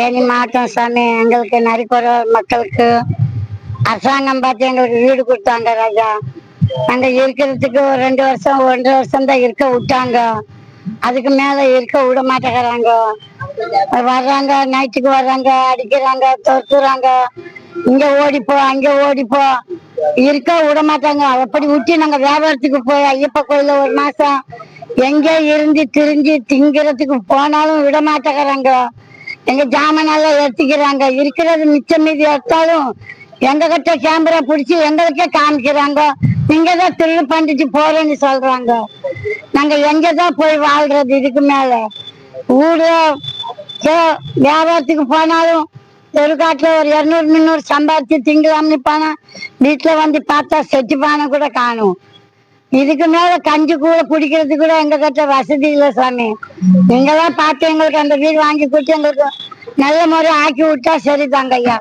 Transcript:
Any மாட்டோம் சாமி எங்களுக்கு நரிக்குற மக்களுக்கு அரசாங்கம் பார்த்து எங்களுக்கு வீடு கொடுத்தாங்க ராஜா. நாங்க இருக்கிறதுக்கு ஒரு ரெண்டு வருஷம் ஒன்றரை வருஷம் தான் இருக்க விட்டாங்க. அதுக்கு மேல இருக்க விட மாட்டேங்கிறாங்க. வர்றாங்க நைட்டுக்கு வர்றாங்க அடிக்கிறாங்க துரத்துறாங்க. இங்க ஓடிப்போ அங்க ஓடிப்போ இருக்க விட மாட்டாங்க. அப்படி விட்டு நாங்க வியாபாரத்துக்கு போய் ஐயப்ப கோயில்ல ஒரு மாசம் எங்க இருந்து திரிஞ்சு திங்கிறதுக்கு போனாலும் விட மாட்டேங்கிறாங்க. எங்க ஜாமானெல்லாம் எடுத்துக்கிறாங்க. இருக்கிறது மிச்சம் மீதி எடுத்தாலும் எங்க கிட்ட கேமரா பிடிச்சி எங்களுக்கே காமிக்கிறாங்க. நீங்க தான் திருடு பண்ணிட்டு போறேன்னு சொல்றாங்க. நாங்க எங்க தான் போய் வாழ்றது இதுக்கு மேல? ஊர்ல வியாபாரத்துக்கு போனாலும் தெருக்காட்டுல ஒரு இருநூறு முந்நூறு சம்பாதிச்சு திங்கலாம்னு போனா வீட்டுல வந்து பார்த்தா செட்டு பானை கூட காணும். இதுக்கு மேல கஞ்சி கூட குடிக்கிறது கூட எங்க கிட்ட வசதி இல்லை சாமி. நீங்களாம் பார்த்து எங்களுக்கு அந்த வீடு வாங்கி கொடுத்து எங்களுக்கு நல்ல முறை ஆக்கி விட்டா சரிதாங்க ஐயா.